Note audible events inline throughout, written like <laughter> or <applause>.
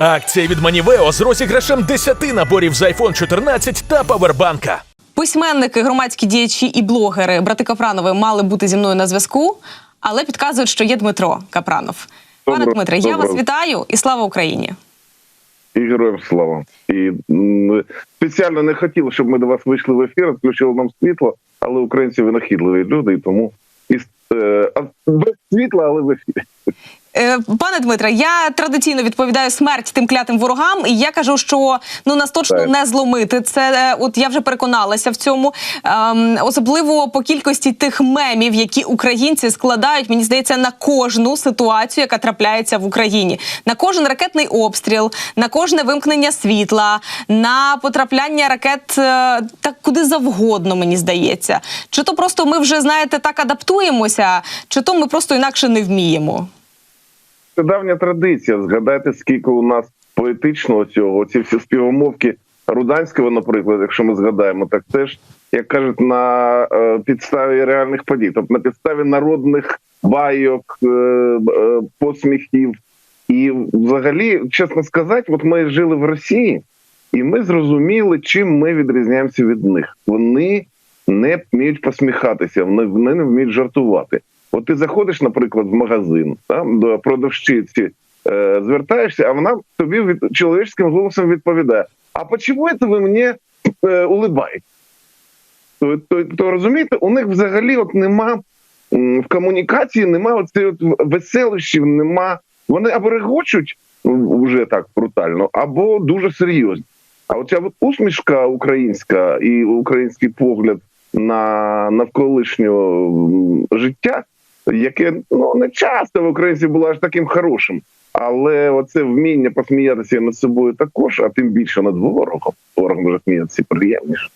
Акція від Манівео з розіграшем 10 наборів з iPhone 14 та павербанка. Письменники, громадські діячі і блогери брати Капранови мали бути зі мною на зв'язку, але підказують, що є Дмитро Капранов. Пане Дмитре, я вас вітаю і слава Україні. І героям слава. І м, спеціально не хотів, щоб ми до вас вийшли в ефір, включили нам світло, але українці винахідливі люди, і тому і, е, без світла, але в ефірі. Е, Пане Дмитре, я традиційно відповідаю смерть тим клятим ворогам, і я кажу, що ну нас точно Так. не зломити. Це е, от я вже переконалася в цьому. Ем, особливо по кількості тих мемів, які українці складають, мені здається, на кожну ситуацію, яка трапляється в Україні, на кожен ракетний обстріл, на кожне вимкнення світла, на потрапляння ракет е, так куди завгодно, мені здається. Чи то просто ми вже знаєте так адаптуємося, чи то ми просто інакше не вміємо. Це давня традиція. Згадайте, скільки у нас поетичного цього, ці всі співомовки Руданського, наприклад, якщо ми згадаємо, так це ж, як кажуть, на е, підставі реальних подій, тобто на підставі народних байок, е, е, посміхів. І взагалі, чесно сказати, от ми жили в Росії, і ми зрозуміли, чим ми відрізняємося від них. Вони не вміють посміхатися, вони, не вміють жартувати. От ти заходиш, наприклад, в магазин, там до продавщиці е, звертаєшся, а вона тобі від чоловічським голосом відповідає: А почему це ви мені е, улибаєте? То, то, то розумієте, у них взагалі от нема в комунікації, нема оцих от веселощів, нема. Вони або регочуть вже так брутально, або дуже серйозні. А оця усмішка українська і український погляд на навколишнього м, життя, яке ну не часто в українців було аж таким хорошим. Але оце вміння посміятися над собою також, а тим більше над ворогом. Ворог може сміятися приємніше.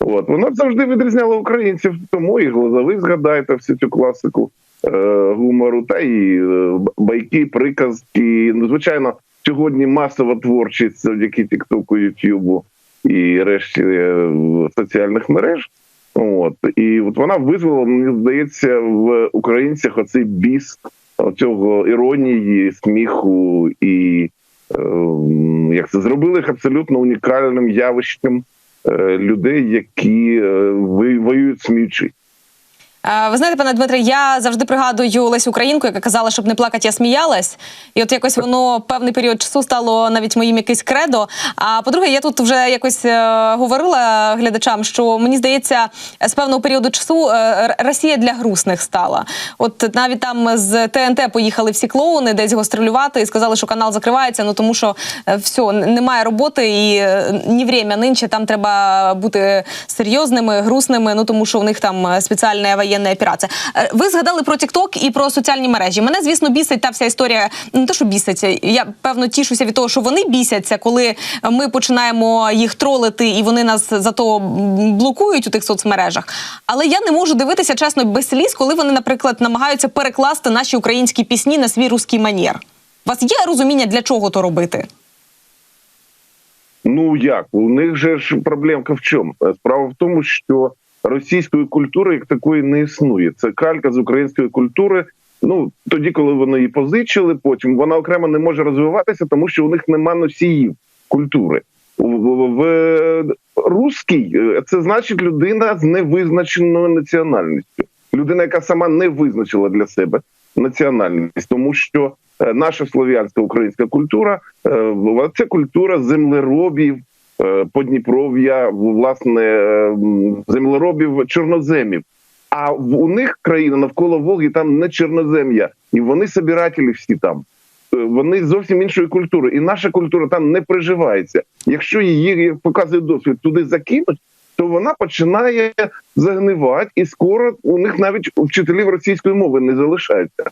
От воно завжди відрізняло українців, тому і глазовий згадайте всю цю класику е, гумору, та і е, байки, приказки. Ну, звичайно, сьогодні масова творчість завдяки Тіктоку, Ютубу і решті е, соціальних мереж. От і от вона визвала, мені здається, в українцях оцей біс цього іронії, сміху і е, як це зробили їх абсолютно унікальним явищем е, людей, які е, воюють сміючи. Е, Ви знаєте, пане Дмитре, я завжди пригадую Лесю Українку, яка казала, щоб не плакати, я сміялась. І от якось воно певний період часу стало навіть моїм якесь кредо. А по-друге, я тут вже якось е, говорила глядачам, що мені здається, з певного періоду часу е, Росія для грустних стала. От навіть там з ТНТ поїхали всі клоуни десь гастролювати і сказали, що канал закривається. Ну тому що все, немає роботи і ні время нинче там треба бути серйозними, грустними. Ну тому що у них там е, спеціальна воєнна операція. Е, Ви згадали про TikTok і про соціальні мережі. Мене, звісно, бісить та вся історія. Не те, що біситься. Я певно тішуся від того, що вони бісяться, коли ми починаємо їх тролити, і вони нас зато блокують у тих соцмережах. Але я не можу дивитися чесно без сліз, коли вони, наприклад, намагаються перекласти наші українські пісні на свій руський манір. У вас є розуміння, для чого то робити? Ну як у них же ж проблемка в чому? Справа в тому, що російської культури як такої не існує. Це калька з української культури. Ну тоді, коли вони її позичили, потім вона окремо не може розвиватися, тому що у них нема носіїв культури. В, русській е, це значить людина з невизначеною національністю, людина, яка сама не визначила для себе національність, тому що е, наша слов'янська українська культура е, це культура землеробів, Подніпров'я, власне, е, землеробів чорноземів. А у них країна навколо Волги там не чорнозем'я, і вони собиратели всі там. Е, Вони зовсім іншої культури, і наша культура там не приживається. Якщо її як показує досвід туди закинуть, то вона починає загнивати, і скоро у них навіть вчителів російської мови не залишається.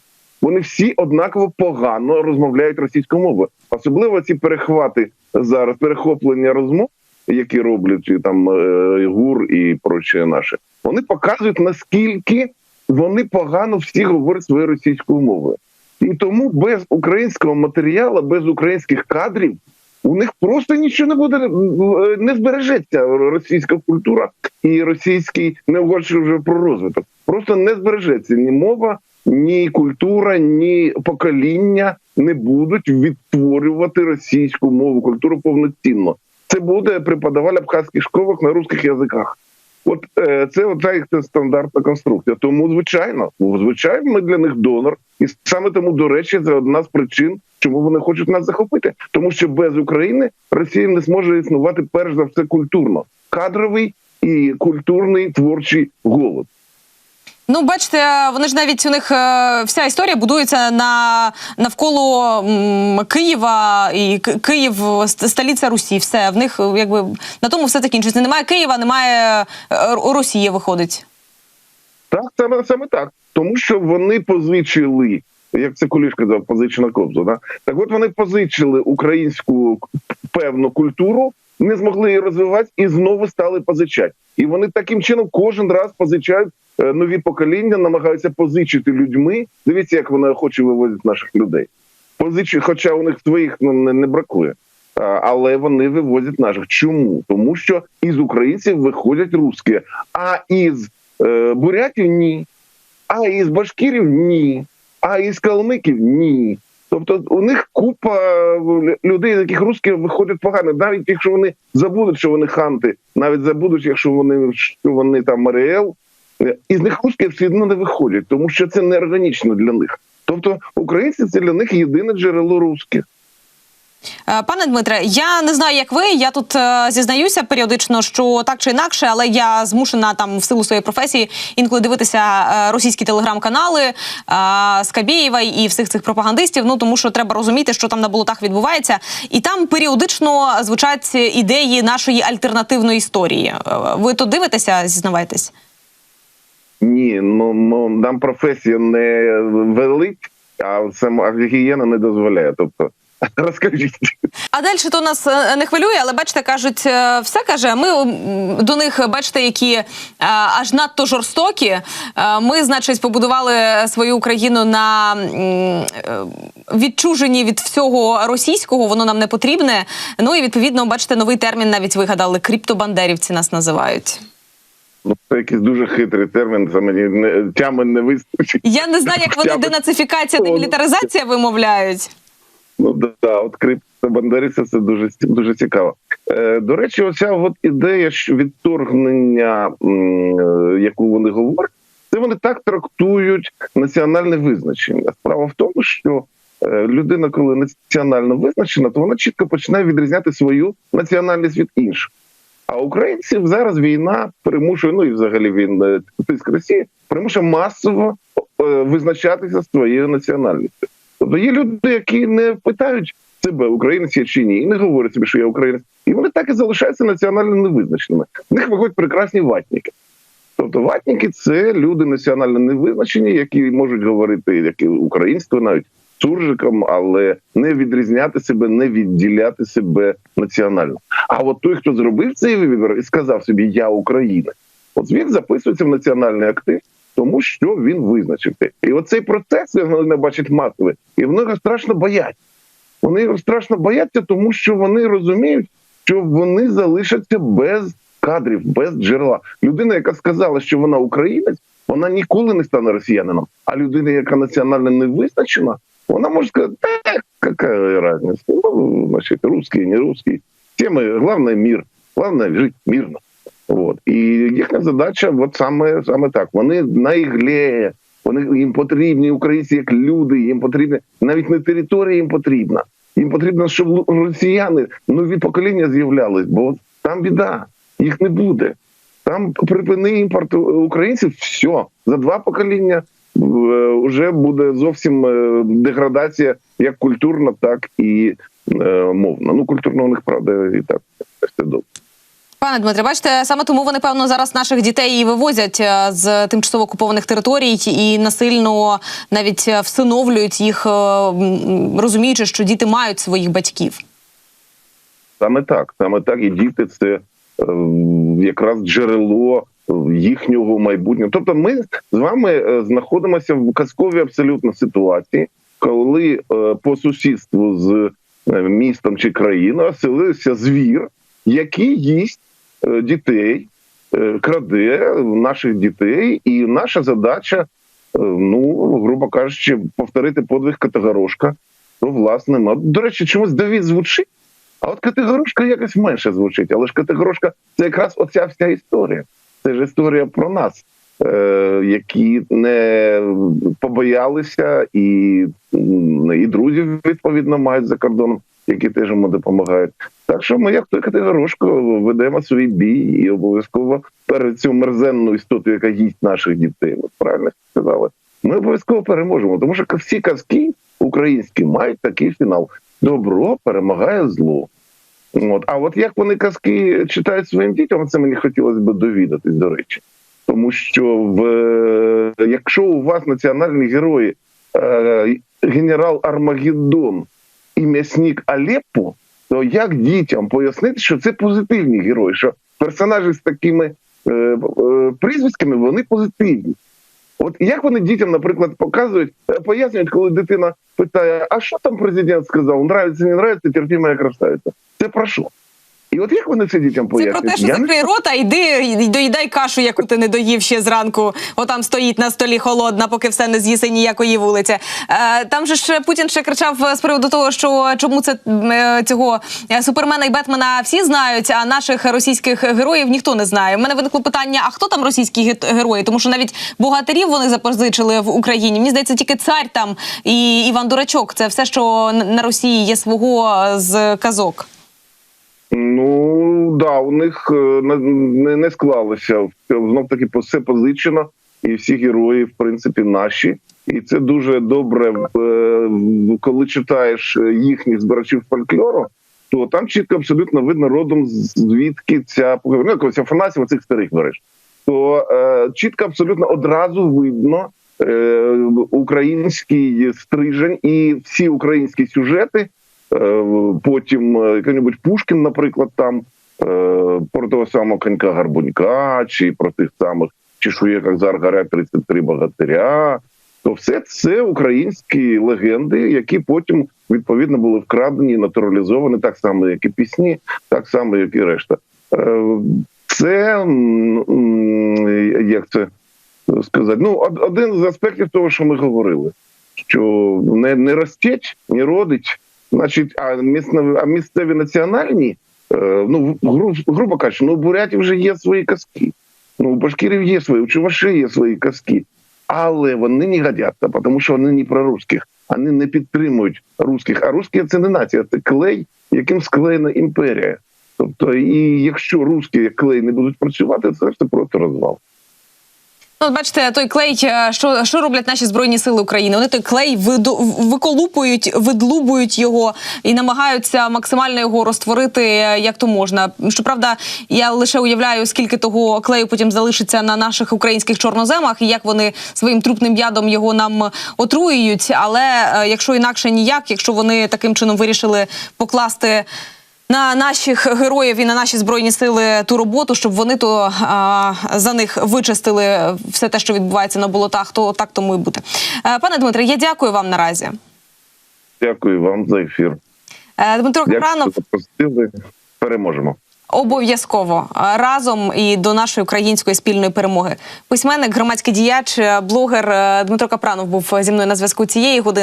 Вони всі однаково погано розмовляють російською мовою, особливо ці перехвати зараз, перехоплення розмов, які роблять і там е, гур і проче наше. Вони показують наскільки вони погано всі говорять своєю російською мовою. І тому без українського матеріалу, без українських кадрів у них просто нічого не буде, е, не збережеться російська культура і російський, не вже про розвиток. Просто не збережеться ні мова, ні культура, ні покоління не будуть відтворювати російську мову, культуру повноцінно. Це буде преподавали в абхазьких школах на русських язиках. От е, це їх це стандартна конструкція. Тому, звичайно, звичайно, ми для них донор, і саме тому, до речі, це одна з причин, чому вони хочуть нас захопити. Тому що без України Росія не зможе існувати перш за все культурно, кадровий і культурний творчий голод. Ну, бачите, вони ж навіть у них е, вся історія будується на навколо Києва і Київ столиця Русі. Все в них е, якби на тому все закінчується. Немає Києва, немає е, Росії. Виходить. Так, саме саме так. Тому що вони позичили, як це Куліш казав, позичена кобзу. Да? Так от вони позичили українську певну культуру, не змогли її розвивати і знову стали позичати. І вони таким чином кожен раз позичають нові покоління, намагаються позичити людьми. Дивіться, як вони охоче вивозять наших людей. Позичі, хоча у них своїх ну, не, не бракує. Але вони вивозять наших. Чому? Тому що із українців виходять русські, а із е, бурятів ні. А із башкірів ні. А із калмиків ні. Тобто у них купа е, людей, з яких русські виходять погано, навіть якщо вони забудуть, що вони ханти, навіть забудуть, якщо вони що вони там Маріел, е, із них русські все одно не виходять, тому що це неорганічно для них. Тобто українці це для них єдине джерело русських. Е, Пане Дмитре, я не знаю, як ви. Я тут е, зізнаюся періодично, що так чи інакше, але я змушена там в силу своєї професії інколи дивитися е, російські телеграм-канали е, Скабєєва і всіх цих пропагандистів. Ну тому що треба розуміти, що там на болотах відбувається, і там періодично звучать ідеї нашої альтернативної історії. Е, Ви то дивитеся, зізнавайтесь? Ні, ну, ну нам професія не велить, а сама гігієна не дозволяє. Тобто, <laughs> розкажіть. А далі то нас е, не хвилює, але бачите, кажуть, е, все каже. Ми до них бачите, які е, аж надто жорстокі. Ми, значить, побудували свою Україну на відчуженні від всього російського. Воно нам не потрібне. Ну і відповідно, бачите, новий термін навіть вигадали. Криптобандерівці нас називають. Ну, це якийсь дуже хитрий термін, це мені не, тями не вистачить. Я не знаю, як вони денацифікація, демілітаризація вимовляють. Ну да, да, от криптобандериця це дуже дуже цікаво. Е, до речі, оця от ідея що відторгнення, м, е, яку вони говорять, це вони так трактують національне визначення. Справа в тому, що е, людина, коли національно визначена, то вона чітко починає відрізняти свою національність від інших. А українців зараз війна примушує, ну і взагалі він е, тиск Росії примушує масово е, визначатися своєю національністю. Тобто є люди, які не питають себе, українець я чи ні, і не говорять собі, що я українець, і вони так і залишаються національно невизначеними. В них виходять прекрасні ватніки. Тобто ватніки це люди національно невизначені, які можуть говорити як і українство навіть суржиком, але не відрізняти себе, не відділяти себе національно. А от той, хто зробив цей вибір і сказав собі Я українець, от він записується в національний актив, тому що він визначився. І оцей процес вони бачать масовий, і вони його страшно бояться. Вони його страшно бояться, тому що вони розуміють, що вони залишаться без кадрів, без джерела. Людина, яка сказала, що вона українець, вона ніколи не стане росіянином. А людина, яка національно не визначена, вона може сказати, так, яка різниця? Ну, значить, русський, не русський. Тема, головне мір, головне жити мирно. От. І їхня задача, от саме, саме так. Вони найглеє, вони їм потрібні українці як люди, їм потрібні навіть не територія їм потрібна. Їм потрібно, щоб росіяни нові покоління з'являлись, бо там біда, їх не буде. Там припини імпорт українців, все за два покоління вже буде зовсім е, деградація як культурна, так і е, мовна. Ну культурна у них правда і так все добре. Пане Дмитре, бачите, саме тому вони певно зараз наших дітей і вивозять е, з тимчасово окупованих територій і насильно навіть е, всиновлюють їх, е, розуміючи, що діти мають своїх батьків. Саме так, саме так, і діти це е, якраз джерело їхнього майбутнього. Тобто, ми з вами е, знаходимося в казковій абсолютно ситуації, коли е, по сусідству з е, містом чи країною оселився звір, який їсть дітей, краде наших дітей, і наша задача ну, грубо кажучи, повторити подвиг Категорошка, то власне, ну, до речі, чомусь Давід звучить, а от Категорошка якось менше звучить. Але ж Категорошка це якраз оця вся історія. Це ж історія про нас, е, які не побоялися, і, і друзів відповідно мають за кордоном, які теж йому допомагають. Так що ми, як той Категорошко, ведемо свій бій і обов'язково перед цю мерзенну істоту, яка їсть наших дітей. От правильно сказали. Ми обов'язково переможемо, тому що всі казки українські мають такий фінал: добро перемагає зло. От. А от як вони казки читають своїм дітям, це мені хотілося б довідатись, до речі. Тому що в, якщо у вас національні герої е, генерал Армагеддон і м'ясник Алеппо, то як дітям пояснити, що це позитивні герої, що персонажі з такими е, е, прізвиськами вони позитивні. От як вони дітям, наприклад, показують, е, пояснюють, коли дитина питає, а що там президент сказав? Нравиться, не нравиться, терпімая красавиця. Це про що? І от як вони це дітям Це про те, що Я не рота, йди доїдай кашу, яку ти не доїв ще зранку. Отам стоїть на столі холодна, поки все не з'їси ніякої вулиці. Е, там же ж Путін ще кричав з приводу того, що чому це е, цього е, супермена і Бетмена всі знають, а наших російських героїв ніхто не знає. У мене виникло питання: а хто там російські ге- герої? Тому що навіть богатирів вони запозичили в Україні. Мені здається, тільки цар там і Іван Дурачок. Це все, що на Росії є свого е, з казок. Ну да, у них е, не, не, склалося знов таки все позичено, і всі герої, в принципі, наші. І це дуже добре, е, коли читаєш е, їхніх збирачів фольклору, то там чітко абсолютно видно родом звідки ця ну, якогось Афанасьєва, цих старих береш. То е, чітко абсолютно одразу видно е, український стрижень і всі українські сюжети. Е, Потім е, який-небудь Пушкін, наприклад, там е, про того самого конька Гарбунька, чи про тих самих чешує, як зар горять 33 богатиря. То все це українські легенди, які потім відповідно були вкрадені, натуралізовані так само, як і пісні, так само, як і решта. Це як це сказати? Ну, од- один з аспектів того, що ми говорили, що не, не ростять, не родить. Значить, а місцеві, а місцеві національні, е, ну гру, грубо кажучи, ну у бурятів вже є свої казки. Ну, у башкирів є свої, у чуваші є свої казки, але вони не годяться, тому що вони не про русських, вони не підтримують русських. А русські це не нація, це клей, яким склеєна імперія. Тобто, і якщо русські як клей не будуть працювати, це ж просто розвал. Ну, бачите, той клей, е, що, що роблять наші збройні сили України? Вони той клей виду, виколупують, видлубують його і намагаються максимально його розтворити е, як то можна. Щоправда, я лише уявляю, скільки того клею потім залишиться на наших українських чорноземах, і як вони своїм трупним ядом його нам отруюють. Але е, якщо інакше ніяк, якщо вони таким чином вирішили покласти на наших героїв і на наші збройні сили ту роботу, щоб вони то а, за них вичистили все те, що відбувається на болотах, то так тому і буде. Е, Пане Дмитре, я дякую вам наразі. Дякую вам за ефір. Е, Дмитро Капранов запросили. Переможемо. обов'язково е, разом і до нашої української спільної перемоги. Письменник, громадський діяч, блогер Дмитро Капранов був зі мною на зв'язку цієї години.